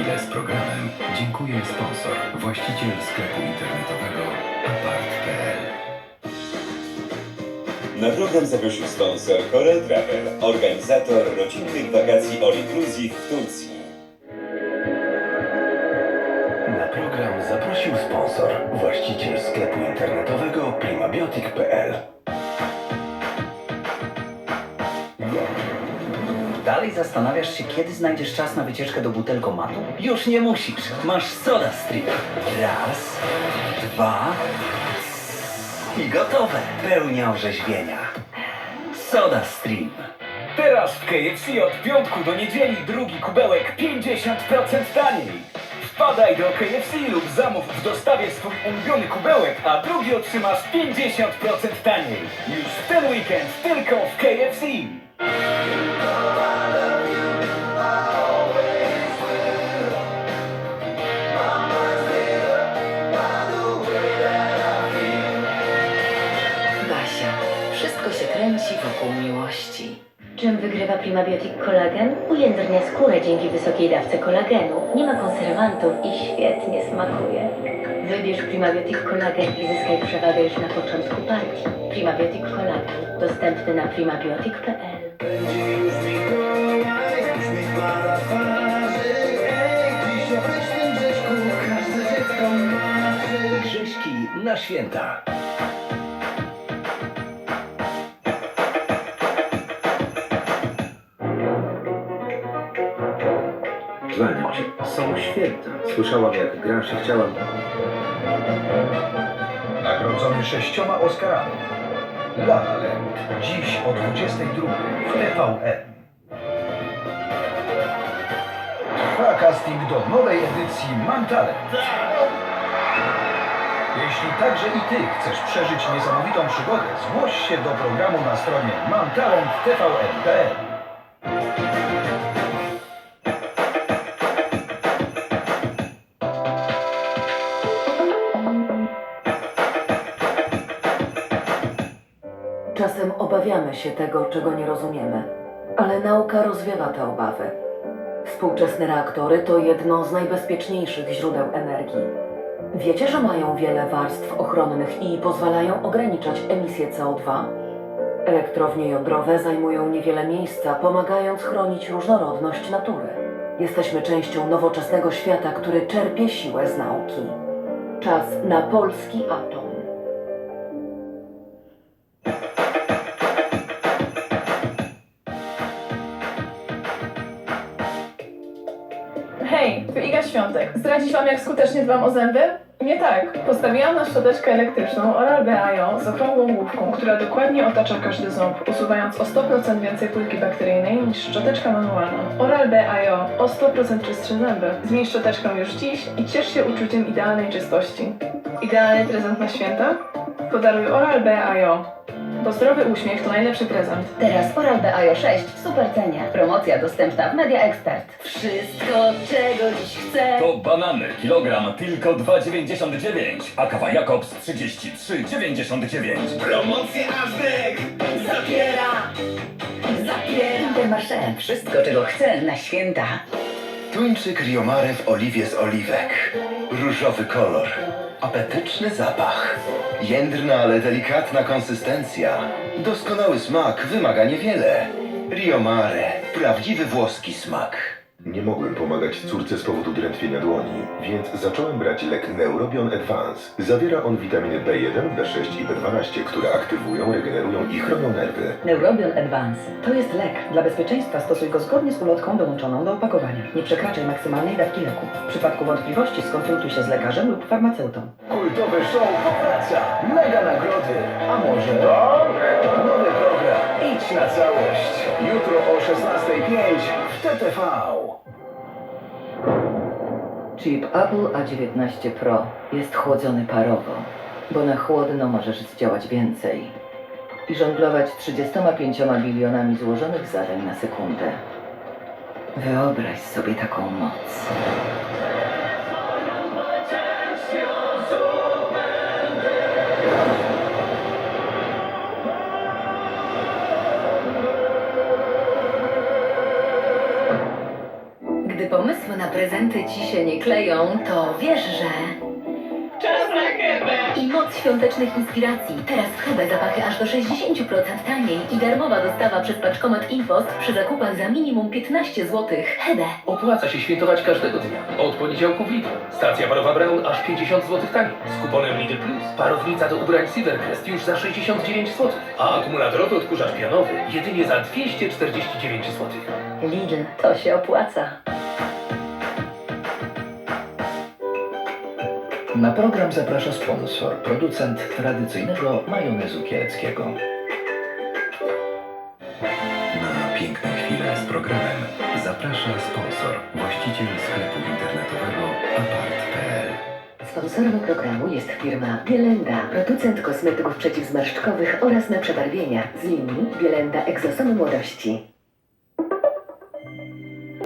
chwilę z programem dziękuję sponsor, właściciel sklepu internetowego apart.pl. Na program zaprosił sponsor Corel Travel, organizator rodzinnych wakacji All Inclusive w Turcji. Na program zaprosił sponsor, właściciel sklepu internetowego primabiotic.pl. Dalej zastanawiasz się, kiedy znajdziesz czas na wycieczkę do butelkomatu? Już nie musisz. Masz Soda Stream. Raz, dwa i gotowe. Pełnia orzeźwienia. Soda Stream. Teraz w KFC od piątku do niedzieli drugi kubełek 50% taniej. Wpadaj do KFC lub zamów w dostawie swój ulubiony kubełek, a drugi otrzymasz 50% taniej. Już ten weekend tylko w KFC. Czym wygrywa Primabiotic Kolagen? Ujędrnia skórę dzięki wysokiej dawce kolagenu. Nie ma konserwantów i świetnie smakuje. Wybierz Primabiotic Kolagen i zyskaj przewagę już na początku partii. Primabiotic Kolagen. Dostępny na primabiotic.pl Grześki na święta. Są święta. Słyszałam, jak grasz i chciałam... Nagrodzony sześcioma Oscarami. La La Land. Dziś o 22 w TVN. Trwa casting do nowej edycji Mam Talent. Jeśli także i Ty chcesz przeżyć niesamowitą przygodę, zgłoś się do programu na stronie mamtalent.tvn.pl Czasem obawiamy się tego, czego nie rozumiemy, ale nauka rozwiewa te obawy. Współczesne reaktory to jedno z najbezpieczniejszych źródeł energii. Wiecie, że mają wiele warstw ochronnych i pozwalają ograniczać emisję CO2? Elektrownie jądrowe zajmują niewiele miejsca, pomagając chronić różnorodność natury. Jesteśmy częścią nowoczesnego świata, który czerpie siłę z nauki. Czas na polski atom. Hej, tu Iga Świątek. Zdradzić wam, jak skutecznie dbam o zęby? Nie tak. Postawiłam na szczoteczkę elektryczną Oral-B z okrągłą główką, która dokładnie otacza każdy ząb, usuwając o 100% więcej płytki bakteryjnej niż szczoteczka manualna. Oral-B o 100% czystsze zęby. Zmień szczoteczkę już dziś i ciesz się uczuciem idealnej czystości. Idealny prezent na święta? Podaruj Oral-B. Bo zdrowy uśmiech to najlepszy prezent. Teraz Oral-B IO 6 w super cenie. Promocja dostępna w Media Expert. Wszystko, czego dziś chcę. To banany, kilogram tylko 2,99, a kawa Jakobs 33,99. Promocje Ażdek! Zabiera! Zabiera! Intermarché. Wszystko, czego chcę na święta. Tuńczyk Riomare w oliwie z oliwek. Różowy kolor. Apetyczny zapach. Jędrna, ale delikatna konsystencja. Doskonały smak wymaga niewiele. Riomare. Prawdziwy włoski smak. Nie mogłem pomagać córce z powodu drętwienia dłoni, więc zacząłem brać lek Neurobion Advance. Zawiera on witaminy B1, B6 i B12, które aktywują, regenerują i chronią nerwy. Neurobion Advance to jest lek. Dla bezpieczeństwa stosuj go zgodnie z ulotką dołączoną do opakowania. Nie przekraczaj maksymalnej dawki leku. W przypadku wątpliwości skonsultuj się z lekarzem lub farmaceutą. Kultowy show powraca. Mega nagrody. A może nowy na całość. Jutro o 16.05 w TTV. Chip Apple A19 Pro jest chłodzony parowo, bo na chłodno możesz zdziałać więcej i żonglować 35 bilionami złożonych zadań na sekundę. Wyobraź sobie taką moc. Prezenty ci się nie kleją, to wiesz, że... Czas na Hebę! I moc świątecznych inspiracji. Teraz w Hebę zapachy aż do 60% taniej i darmowa dostawa przez paczkomat Impost przy zakupach za minimum 15 zł. Hebę. Opłaca się świętować każdego dnia. Od poniedziałku w Lidl. Stacja parowa Brown aż 50 zł taniej. Z kuponem Lidl Plus. Parownica do ubrań Silvercrest już za 69 zł. A akumulatorowy odkurzacz pianowy jedynie za 249 zł. Lidl, to się opłaca. Na program zaprasza sponsor, producent tradycyjnego majonezu kieleckiego. Na piękne chwile z programem zaprasza sponsor, właściciel sklepu internetowego apart.pl. Sponsorem programu jest firma Bielenda, producent kosmetyków przeciwzmarszczkowych oraz na przebarwienia z linii Bielenda Exosomy Młodości.